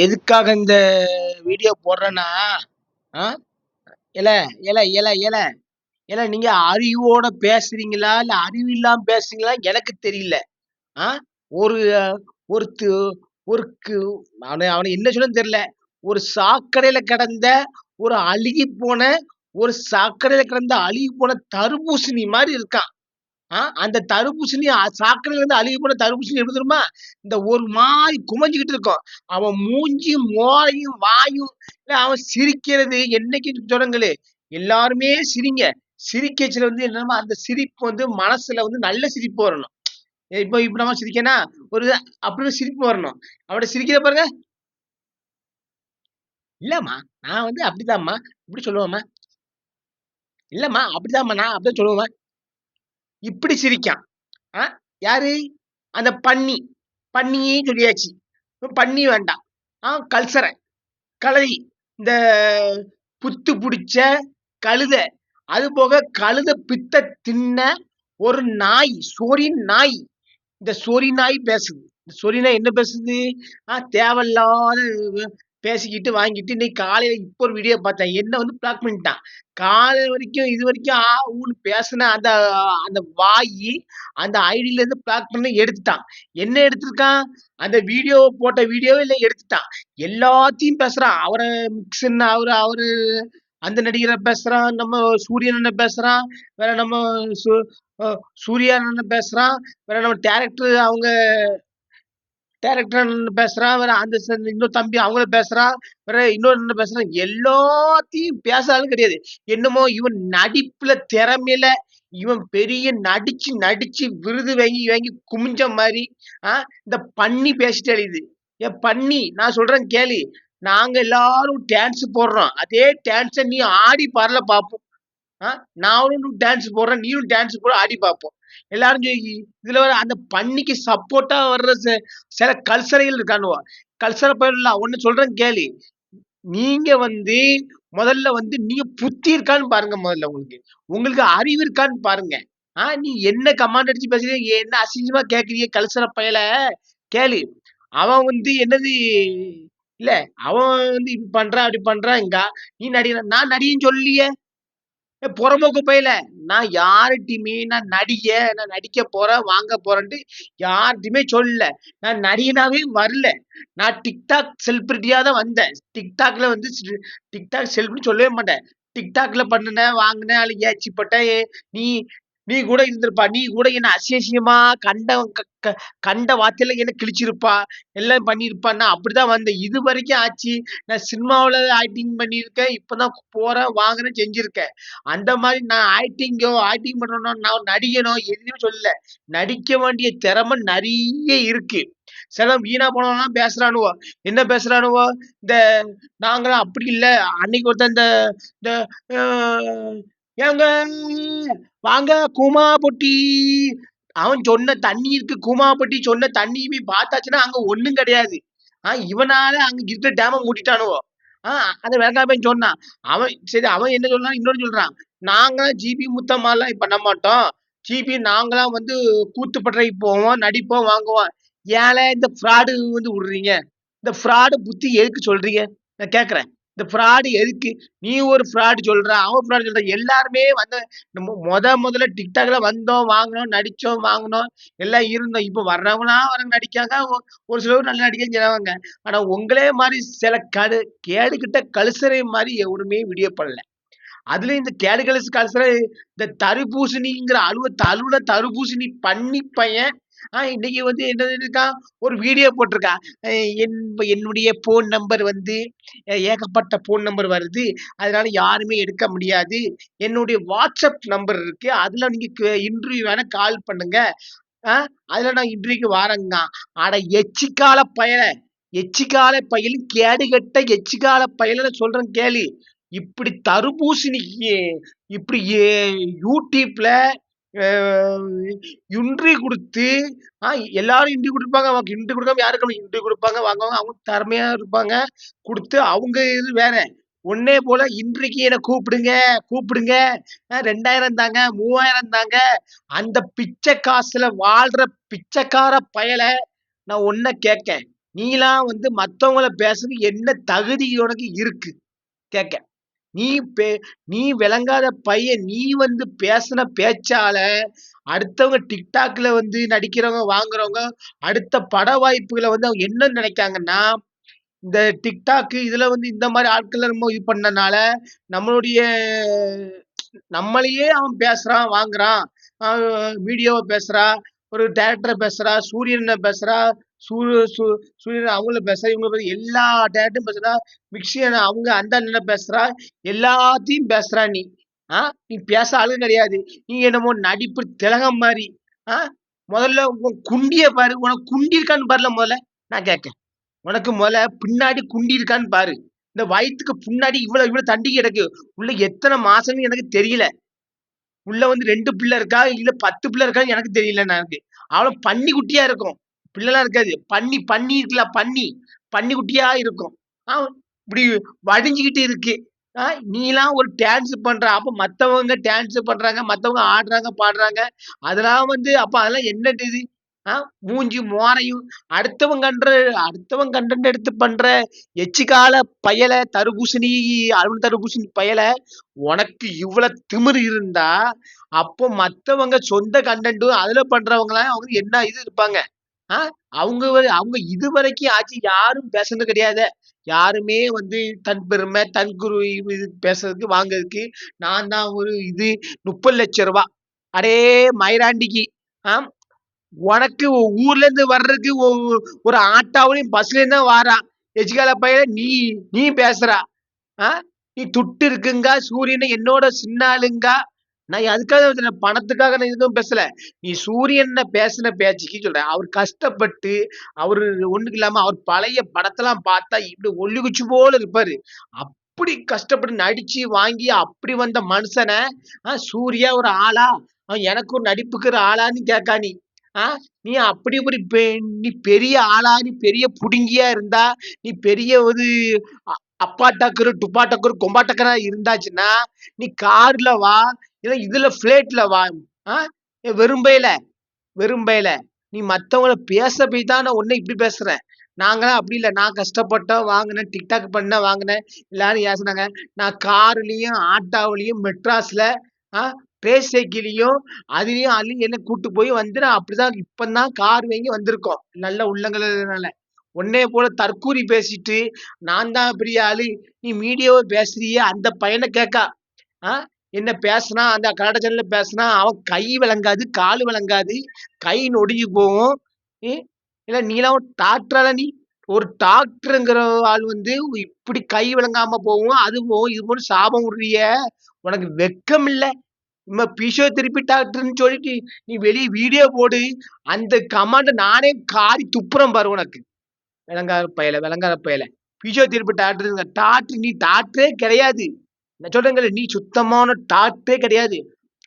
எதுக்காக இந்த வீடியோ போடுறேன்னா ஆ? இல ஏல ஏல ஏல ஏல நீங்க அறிவோட பேசுறீங்களா? இல்ல அறிவு இல்லாம பேசுறீங்களா? எனக்கு தெரியல. ஆ? ஒரு ஒருத்து ஒருக்கு அவனை அவனை என்ன சொல்ல தெரியல. ஒரு சாக்கடையில கிடந்த ஒரு அழுகி போன ஒரு சாக்கடையில கிடந்த அழுகி போன தர்பூசணி மாதிரி இருக்கான். அந்த தர்பூசணி சாக்கடையில இருந்து அழுகி போன தர்பூசணி எப்படி தெரியுமா? இந்த ஒரு மாதிரி குமைஞ்சுக்கிட்டு இருக்கும். அவன் மூஞ்சியும் மோரையும் வாயும் இல்ல அவன் சிரிக்கிறது என்னைக்கு தொடங்கலு எல்லாருமே சிரிங்க. சிரிக்கச்சில வந்து என்னமா அந்த சிரிப்பு வந்து மனசுல வந்து நல்ல சிரிப்பு வரணும். இப்போ இப்ப நம்ம சிரிக்கனா ஒரு அப்படி சிரிப்பு வரணும். அவட சிரிக்கிற பாருங்க. இல்லம்மா நான் வந்து அப்படிதாம்மா. இப்படி சொல்லுவேம்மா. இல்லம்மா அப்படிதாம்மா நான் அப்படிதான் சொல்லுவேன் இப்படி சிரிக்கான். ஆ? யாரு? அந்த பன்னி. பன்னியே சொல்லியாச்சு. பண்ணி பன்னி வேண்டாம். ஆ கல்சரை. கழுதி இந்த புத்து பிடிச்ச கழுத. அது போக கழுத பித்த தின்ன ஒரு நாய். சோரி நாய். இந்த சொறி நாய் பேசுது. இந்த சொறி நாய் என்ன பேசுது? ஆ தேவையில்லாத பேசிக்கிட்டு வாங்கிட்டு இன்னைக்கு காலையில இப்போ ஒரு வீடியோ பார்த்தேன். என்ன வந்து பிளாக் பண்ணிட்டான். காலை வரைக்கும் இது வரைக்கும் ஆ ஊன்னு பேசின அந்த அந்த வாயி அந்த ஐடியில இருந்து பிளாக் பண்ணி எடுத்துட்டான். என்ன எடுத்திருக்கான்? அந்த வீடியோ போட்ட வீடியோவே இல்லை எடுத்துட்டான். எல்லாத்தையும் பேசுறான். அவரை மிக்சன் அவரு அவரு அந்த நடிகரை பேசுறான் நம்ம சூரியன் அண்ணன் பேசுறான் வேற நம்ம சு- சூர்யா அண்ணன் பேசுறான் வேற நம்ம டேரக்டர் அவங்க டேரக்டர் பேசுறான் வேற அந்த இன்னொரு தம்பி அவங்கள பேசுறான் வேற இன்னொரு அண்ணன் பேசுறான். எல்லாத்தையும் பேசாலும் கிடையாது. என்னமோ இவன் நடிப்புல திறமையில இவன் பெரிய நடிச்சு நடிச்சு விருது வாங்கி வாங்கி குமிஞ்ச மாதிரி ஆஹ் இந்த பண்ணி பேசிட்டு அழியுது ஏன் பண்ணி நான் சொல்றேன் கேளு. நாங்க எல்லாரும் டான்ஸ் போடுறோம். அதே டான்ஸை நீ ஆடி பாடல பார்ப்போம் ஆ நானும் டான்ஸ் போடுறேன் நீயும் டான்ஸ் போட ஆடி பார்ப்போம் எல்லாரும் சொல்லி இதுல வர அந்த பண்ணிக்கு சப்போர்ட்டா வர்ற சில- கல்சரைகள் இருக்கானுவா. கல்சரை போயிடலாம் ஒண்ணு சொல்றேன் கேளு. நீங்க வந்து முதல்ல வந்து நீங்க புத்தி இருக்கான்னு பாருங்க முதல்ல உங்களுக்கு. உங்களுக்கு அறிவு இருக்கான்னு பாருங்க. ஆ நீ என்ன கமாண்ட் அடிச்சு பேசுறீங்க என்ன அசிங்கமா கேக்குறீங்க கல்சர பயல கேளு. அவன் வந்து என்னது இல்ல அவன் வந்து இப்படி பண்றான் அப்படி பண்றான் நீ நடிகிற நான் நடிகன்னு சொல்லியே ஏ, பயல நான் யார்கிட்டயுமே நான் நடிக நான் நடிக்க போறேன் வாங்க போறேன்ட்டு யார்கிட்டயுமே சொல்லல. நான் நடிகனாவே வரல. நான் டிக்டாக் செலிபிரிட்டியா தான் வந்தேன். டிக்டாக்ல வந்து டிக்டாக் செலிபிரிட்டி சொல்லவே மாட்டேன். டிக்டாக்ல பண்ணுனேன் வாங்கினேன் அல்ல ஏச்சி போட்டேன் ஏ, நீ நீ கூட இருந்திருப்பா. நீ கூட என்ன அசியசியமா கண்ட க- கண்ட வார்த்தையில என்ன கிழிச்சிருப்பா. எல்லாம் பண்ணியிருப்பான்னா அப்படிதான் வந்தேன். இது வரைக்கும் ஆச்சு. நான் சினிமாவில் ஆக்டிங் பண்ணியிருக்கேன். இப்பதான் போறேன் வாங்குறேன் செஞ்சிருக்கேன். அந்த மாதிரி நான் ஆக்டிங்கோ ஆக்டிங் பண்ணணும் நான் நடிக்கணும். எதுவுமே சொல்லல. நடிக்க வேண்டிய திறமை நிறைய இருக்கு. சில வீணா போனவங்கலாம் பேசுறானுவோ? என்ன பேசுறானுவோ? இந்த நாங்களாம் அப்படி இல்ல. அன்னைக்கு ஒருத்தன் இந்த இந்த ஏங்க? வாங்க குமா பொட்டி அவன் சொன்ன தண்ணி இருக்கு குமா பொட்டி சொன்ன தண்ணியுமே பார்த்தாச்சுன்னா அங்க ஒண்ணும் கிடையாது. ஆஹ் இவனால அங்க இருக்கிற டேம மூடிட்டானுவோ ஆஹ் அந்த வேங்காயப்பன் சொன்னான். அவன் சரி அவன் என்ன சொல்றான் இன்னொன்னு சொல்றான். நாங்களாம் ஜிபி முத்தம்மாலாம் பண்ண மாட்டோம். ஜிபி நாங்களாம் வந்து கூத்துப்பட்டறைக்கு போவோம் நடிப்போம் வாங்குவோம். ஏழை இந்த ஃப்ராடு வந்து விடுறீங்க? இந்த ஃப்ராடு புத்தி எதுக்கு சொல்றீங்க? நான் கேட்குறேன் இந்த ஃப்ராடு எதுக்கு? நீ ஒரு ஃப்ராடு சொல்ற அவன் ஃப்ராடு சொல்ற. எல்லாருமே வந்து முத முதல்ல டிக்டாக்ல வந்தோம் வாங்கினோம் நடிச்சோம் வாங்கினோம் எல்லாம் இருந்தோம். இப்போ வர்றவங்களாம் வர நடிக்காங்க ஒரு சிலர் நல்லா நடிக்க செய்வாங்க ஆனா உங்களே மாதிரி சில கடு கேடுகிட்ட கழுசரை மாதிரி எவருமே வீடியோ பண்ணல. அதுல இந்த கேடு கழுசு கழுசரை இந்த தருபூசணிங்கிற அலுவ அலுவல தருபூசணி பண்ணி பையன் இன்னைக்கு வந்து என்ன இருக்கான் ஒரு வீடியோ போட்டிருக்கான் என் என்னுடைய போன் நம்பர் வந்து ஏகப்பட்ட போன் நம்பர் வருது. அதனால யாருமே எடுக்க முடியாது. என்னுடைய வாட்ஸ்அப் நம்பர் இருக்கு. அதுல நீங்க இன்டர்வியூ வேணால் கால் பண்ணுங்க. ஆஹ் அதுல நான் இன்டர்வியூக்கு வரேங்க. ஆனால் எச்சிக்கால பயலை. எச்சிக்கால பயலும் கேடுகட்ட எச்சிக்கால பயலை சொல்றேன் கேளு. இப்படி தர்பூசணிக்கு இப்படி யூடியூப்ல இன்ட்ரி கொடுத்து ஆ எல்லாரும் இன்ட்ரி கொடுப்பாங்க. அவங்க இன்ட்ரி கொடுக்காம யாருக்கும் இன்ட்ரி கொடுப்பாங்க வாங்குவாங்க. அவங்க திறமையா இருப்பாங்க. கொடுத்து அவங்க இது வேற. ஒன்னே போல இன்றைக்கு என்னை கூப்பிடுங்க கூப்பிடுங்க. ரெண்டாயிரம் தாங்க மூவாயிரம் தாங்க. அந்த பிச்சை காசுல வாழ்ற பிச்சைக்கார பயலை நான் ஒன்ன கேட்கேன். நீலாம் வந்து மற்றவங்கள பேசுறது என்ன தகுதி உனக்கு இருக்கு? கேட்க. நீ பே நீ விளங்காத பையன். நீ வந்து பேசின பேச்சால, அடுத்தவங்க டிக்டாக்ல வந்து நடிக்கிறவங்க, வாங்குறவங்க, அடுத்த பட வாய்ப்புகளை வந்து அவங்க என்ன நினைக்காங்கன்னா, இந்த டிக்டாக்கு இதுல வந்து இந்த மாதிரி ஆட்களை நம்ம இது பண்ணனால, நம்மளுடைய நம்மளையே அவன் பேசுறான், வாங்குறான். வீடியோவை பேசுறா ஒரு டேரக்டரை பேசுறா, சூரியனை பேசுறா, சூ சூரியன் அவங்கள பேசுறா, இவங்க பேச எல்லா டேரக்டும் பேசுறா, மிக்சி அவங்க அந்த அண்ணன பேசுறா, எல்லாத்தையும் பேசுறா நீ. ஆ நீ பேச ஆளு கிடையாது. நீ என்னமோ நடிப்பு திலகம் மாதிரி ஆ முதல்ல உன் குண்டிய பாரு. உனக்கு குண்டி இருக்கான்னு பாருல முதல்ல. நான் கேட்கேன். உனக்கு முதல்ல பின்னாடி குண்டி இருக்கான்னு பாரு. இந்த வயித்துக்கு பின்னாடி இவ்வளவு இவ்வளவு தண்டி கிடக்கு. உள்ள எத்தனை மாசம்னு எனக்கு தெரியல. உள்ள வந்து ரெண்டு பிள்ளை இருக்கா? இல்ல 10 பிள்ளை இருக்கான்னு எனக்கு தெரியல எனக்கு. அவ்வளவு பன்னி குட்டியா இருக்கும். பிள்ளைலாம் இருக்காது. பன்னி பன்னி இருக்குல்ல பன்னி. பன்னி குட்டியா இருக்கும். ஆ இப்படி வடிஞ்சுக்கிட்டு இருக்கு. ஆ நீலாம் ஒரு டான்ஸ் பண்ற. அப்ப மத்தவங்க டான்ஸ் பண்றாங்க. மத்தவங்க ஆடுறாங்க, பாடுறாங்க. அதெல்லாம் வந்து அப்ப அதெல்லாம் என்ன இது? ஆ மூஞ்சி மோரையும் அடுத்தவங்க கண்ட அடுத்தவன் கண்டென்ட் எடுத்து பண்ற எச்சிக்கால பயல, தர்பூசணி அருண் தர்பூசணி பயல, உனக்கு இவ்வளவு திமிரு இருந்தா, அப்போ மத்தவங்க சொந்த கண்டென்ட்டும் அதுல பண்றவங்களாம் அவங்க என்ன இது இருப்பாங்க? ஆ அவங்க வ அவங்க இதுவரைக்கும் ஆச்சு யாரும் பேசுனது கிடையாது யாருமே வந்து தன் பெருமை, தன் குரு இது பேசுறதுக்கு, வாங்குறதுக்கு, நான் தான் ஒரு இது முப்பது லட்ச ரூபா அடே மயிராண்டிக்கு. ஆ உனக்கு ஊர்ல இருந்து வர்றதுக்கு ஒ ஒரு ஆட்டாவிலையும் பஸ்லேயும் தான் வாரான். எஜிகால பையன் நீ நீ பேசுறா. ஆ நீ துட்டு இருக்குங்க சூரியனை என்னோட சின்னாளுங்க நான் அதுக்காக பணத்துக்காக நான் எதுவும் பேசல. நீ சூரியன பேசின பேச்சுக்கு சொல்றேன். அவர் கஷ்டப்பட்டு, அவரு ஒண்ணுக்கு இல்லாம அவர் பழைய படத்தெல்லாம் பார்த்தா இப்படி ஒல்லிகுச்சு போல இருப்பாரு. அப்படி கஷ்டப்பட்டு நடிச்சு, வாங்கி அப்படி வந்த மனுஷனை ஆ சூர்யா ஒரு ஆளா? எனக்கு ஒரு நடிப்புக்கு ஒரு ஆளான்னு கேட்கா நீ. ஆ நீ அப்படி ஒரு நீ பெரிய ஆளா, நீ பெரிய புடுங்கியா இருந்தா, நீ பெரிய ஒரு அ அப்பா டக்கரு, டுப்பா டக்கரு, கொம்பா டக்கரா இருந்தாச்சுன்னா, நீ கார்ல வா. இல்லை இதுல ஃபிளைட்ல வா. ஆ வெறும்பையில வெறும்பையில. நீ மத்தவங்கள பேச போய் தான் நான் உன்ன இப்படி பேசுகிறேன் நாங்களாம் அப்படி இல்லை நான் கஷ்டப்பட்டேன், வாங்கினேன் டிக்டாக் பண்ண வாங்கினேன் எல்லாரும் ஏசினாங்க நான் கார்லயும், ஆட்டோவிலையும் மெட்ராஸ்ல, ஆ ரேஸ் சைக்கிள்லயும், அதுலயும் அதுலயும் என்ன கூட்டு போய் வந்து நான் அப்படிதான் இப்போ தான் கார் வாங்கி வந்திருக்கோம். நல்ல உள்ளங்கள்னால. உன்னைய போல தற்கூறி பேசிட்டு, நான் தான் பெரிய ஆளு. நீ மீடியாவை பேசுறியே அந்த பையனை கேட்கா. ஆ என்ன பேசுனா அந்த கன்னட சேனல்ல பேசுனா அவன் கை விளங்காது, கால் விளங்காது. கை நொடிஞ்சு போகும். இல்லை நீலாம் டாக்டரால நீ? ஒரு டாக்டருங்கிற ஆள் வந்து இப்படி கை விளங்காம போகும் அது போகும் இது போல சாபம் உரிய உனக்கு வெட்கம் இல்ல? நம்ம திருப்பி டாக்டர்னு சொல்லிட்டு, நீ வெளியே வீடியோ போடு. அந்த கமெண்ட்ட நானே காரி துப்புறம் பாரு உனக்கு. விளங்காத பயல, விளங்காத பயல. பிசியோதெரபி டாக்டருங்க. டாக்டர் நீ டாக்டரே கிடையாது. நான் சொல்றேங்க நீ சுத்தமான டாக்டரே கிடையாது.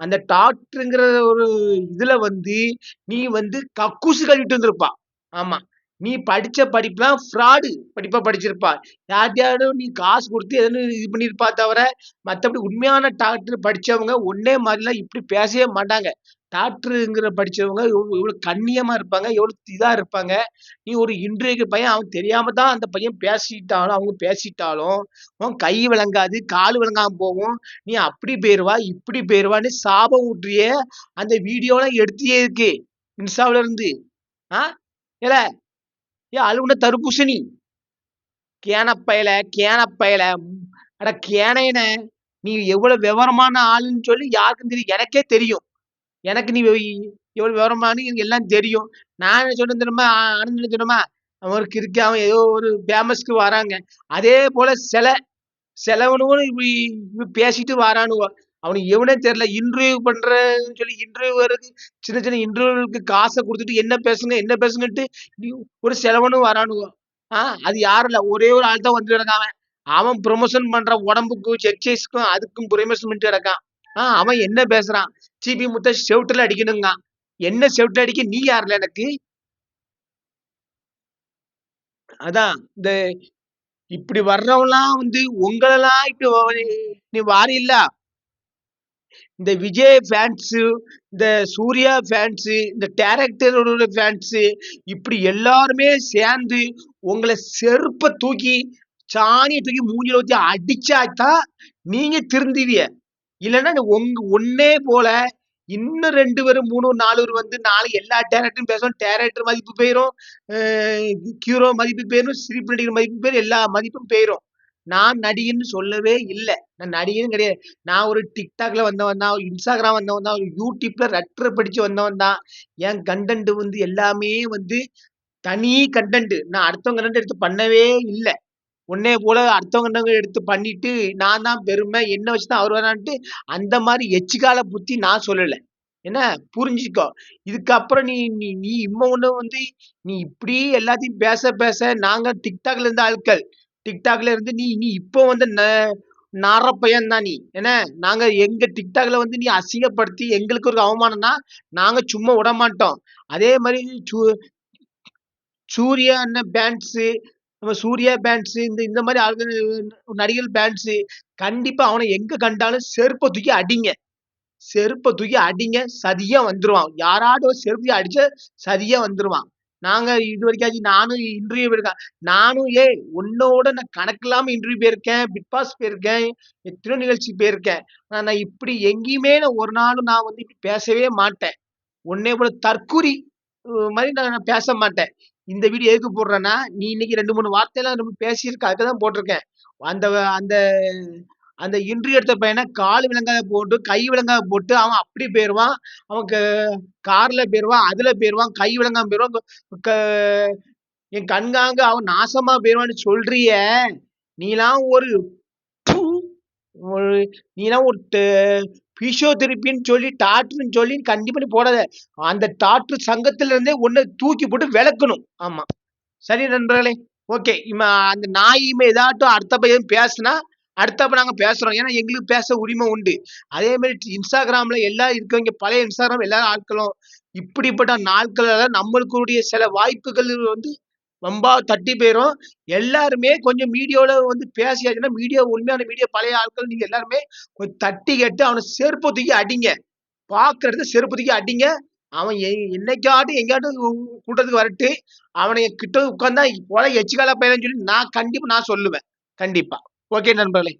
அந்த டாக்டருங்கிற ஒரு இதுல வந்து, நீ வந்து கக்கூசு கழுவிட்டு வந்திருப்பா. ஆமா. நீ படிச்ச படிப்புலாம் ஃப்ராடு படிப்பா படிச்சிருப்பா. யார்ட்டயாவது நீ காசு கொடுத்து எதுன்னு இது பண்ணியிருப்பா தவிர, மத்தபடி உண்மையான டாக்டர் படிச்சவங்க உன்னைய மாதிரிலாம் இப்படி பேசவே மாட்டாங்க. டாக்டருங்கிற படிச்சவங்க எவ்வளோ கண்ணியமாக இருப்பாங்க, எவ்வளோ இதாக இருப்பாங்க. நீ ஒரு இன்றைக்கு பையன் அவன் தெரியாமல் தான் அந்த பையன் பேசிட்டாலும், அவங்க பேசிட்டாலும், உன் கை விளங்காது, கால் விளங்காமல் போகும். நீ அப்படி போயிருவா, இப்படி போயிடுவான்னு சாபம் ஊற்றிய அந்த வீடியோலாம் எடுத்தியே இருக்கு. இன்ஸ்டாவில் இருந்து. ஆ ஏல ஏ அழுவுன தர்பூசணி. கேனப்பயல, கேனப்பயல. அட கேனையனே. நீ எவ்வளவு விவரமான ஆளுன்னு சொல்லி யாருக்கும் தெரியும். எனக்கே தெரியும். எனக்கு நீ எவ்வளவு விவரமானு எனக்கு எல்லாம் தெரியும். நான் என்ன சொன்னேன் தெரியுமா? ஆனந்த் சொன்னோமா? அவன் ஒரு கிறுக்கு. அவன் ஏதோ ஒரு ஃபேமஸ்க்கு வராங்க. அதே போல சில செலவனும் இப்படி இப்படி பேசிட்டு வரானுவோ அவனுக்கு எவனே தெரியல. இன்டர்வியூ பண்றேன்னு சொல்லி இன்டர்வியூ வருது. சின்ன சின்ன இன்டர்வியூக்கு காசை கொடுத்துட்டு என்ன பேசுங்க, என்ன பேசுங்கன்ட்டு ஒரு செலவனும் வரானுவோ. ஆ அது யாரும் இல்ல. ஒரே ஒரு ஆள் தான் வந்து இருக்கான் அவன். அவன் ப்ரொமோஷன் பண்ற உடம்புக்கும், எக்ஸசைஸ்க்கும் அதுக்கும் ப்ரொமோஷன் பண்ணிட்டு இருக்கான் ஆ அவன் என்ன பேசுறான்? சிபி முத்த செவுட்டுல அடிக்கணுங்க என்ன செவுட்டுல அடிக்க நீ யாருல எனக்கு? அதான். இந்த இப்படி வர்றவன்லாம் வந்து உங்களெல்லாம் இப்படி நீ வாரீல்ல? இந்த விஜய் ஃபேன்ஸு, இந்த சூர்யா ஃபேன்ஸு, இந்த டேரக்டரோட ஃபேன்ஸு இப்படி எல்லாருமே சேர்ந்து உங்கள செருப்ப தூக்கி சாணியை தூக்கி மூஞ்சில ஊற்றி அடிச்சாதான் நீங்க திருந்துவிய. இல்லன்னா உங்க ஒன்னே போல இன்னும் ரெண்டு பேரும் மூணு நாலு பேர் வந்து நாலு எல்லா டேரக்டரும் பேசுவான். டேரக்டர் மதிப்பு போயிரும். அ ஹீரோ மதிப்பு போயிடும் சிரிப்பு நடிகர் மதிப்பு போயிடும் எல்லா மதிப்பும் போயிரும். நான் நடிகன்னு சொல்லவே இல்லை நான் நடிகரும் கிடையாது. நான் ஒரு டிக்டாக்ல வந்தவன் தான். இன்ஸ்டாகிராம் வந்தவன் தான். யூடியூப்ல ரெட்டர் படிச்சு வந்தவன் தான். என் கண்டென்ட் வந்து எல்லாமே வந்து தனி கண்டென்ட் நான் அடுத்தவங்க கண்டென்ட் எடுத்து பண்ணவே இல்லை உன்னே போல அடுத்தவங்க எடுத்து பண்ணிட்டு, நான் தான் பெருமை, என்ன வச்சு தான் அவர் வரான்ட்டு, அந்த மாதிரி எச்சிக்கால புத்தி நான் சொல்லல. என்ன புரிஞ்சுக்கோ. இதுக்கப்புறம் நீ நீ நீ இன்னொன்னு வந்து நீ இப்படி எல்லாத்தையும் பேச பேச நாங்க டிக்டாக்ல இருந்த ஆட்கள். டிக்டாக்ல இருந்து நீ நீ இப்போ வந்து ந நாரப்பையன் தான் நீ. என்ன நாங்க எங்க டிக்டாக்ல வந்து நீ அசிங்கப்படுத்தி எங்களுக்கு ஒரு அவமானம்னா, நாங்க சும்மா விட மாட்டோம் அதே மாதிரி சூ சூர்யா அண்ணன் பேண்ட்ஸு, நம்ம சூர்யா பேண்ட்ஸு இந்த இந்த மாதிரி ஆளுங்க நடிகர் பேண்ட்ஸு கண்டிப்பா அவனை எங்க கண்டாலும் செருப்பை தூக்கி அடிங்க. செருப்பை தூக்கி அடிங்க. சதியா வந்துருவான். யாராவது ஒரு செருப்பு அடிச்ச சதியா வந்துருவான். நாங்க இதுவரைக்காச்சும் நானும் இன்டர்வியூ போயிருக்கேன். நானும் ஏய் உன்னோட நான் கணக்கில்லாம இன்டர்வியூ போயிருக்கேன். பிக் பாஸ் போயிருக்கேன். எத்தனையோ நிகழ்ச்சிக்கு போயிருக்கேன். ஆனா நான் இப்படி எங்கேயுமே நான் ஒரு நாளும் நான் வந்து இப்படி பேசவே மாட்டேன். உன்னே போல தற்கூரி மாதிரி நான் பேச மாட்டேன். இந்த வீடியோ எதுக்கு போடுறேன்னா, நீ இன்னைக்கு ரெண்டு மூணு வார்த்தையெல்லாம் நம்ம பேசியிருக்க. அதுக்கு தான் போட்டிருக்கேன். அந்த அந்த அந்த இன்ட்ரி எடுத்த பையனை கால் விளங்காத போட்டு, கை விளங்காத போட்டு அவன் அப்படி போயிடுவான் அவன் க கார்ல போயிடுவான் அதுல போயிடுவான் கை விளங்காம போயிடுவான் க என் கண்காங்க அவன் நாசமா போயிடுவான்னு சொல்றிய நீலாம் ஒரு ஒரு நீலாம் ஒரு பிசியோதெரப்பின்னு சொல்லி, டாக்டர்னு சொல்லி கண்டிப்பாக போடாத. அந்த டாக்டர் சங்கத்துல இருந்தே உன்ன தூக்கி போட்டு விளக்கணும் ஆமா. சரி நண்பர்களே. ஓகே. இம்ம அந்த நாய் ஏதாட்டும் அடுத்த பையன் பேசுனா, அடுத்தப்ப நாங்க பேசுறோம். ஏன்னா எங்களுக்கு பேச உரிமை உண்டு. அதே மாதிரி இன்ஸ்டாகிராமில் எல்லாம் இருக்கவங்க பழைய இன்ஸ்டாகிராம் எல்லா ஆட்களும் இப்படிப்பட்ட நாட்கள்ல நம்மளுக்குடைய சில வாய்ப்புகள் வந்து வம்பா தட்டி போயிடும் எல்லாருமே கொஞ்சம் மீடியாவில் வந்து பேசியாச்சுன்னா, மீடியா உண்மையான மீடியா பழைய ஆட்கள் நீங்கள் எல்லாருமே கொஞ்சம் தட்டி கேட்டு அவனை செருப்ப தூக்கி அடிங்க. பார்க்குறது செருப்பு தூக்கி அடிங்க. அவன் எ என்னைக்காட்டும் எங்கேயாட்டும் கூட்டத்துக்கு வரட்டு. அவனை கிட்ட உட்காந்தா போல எச்சிக்கால பயலன்னு சொல்லி நான் கண்டிப்பாக நான் சொல்லுவேன். கண்டிப்பாக ஓகே நண்பர்களே.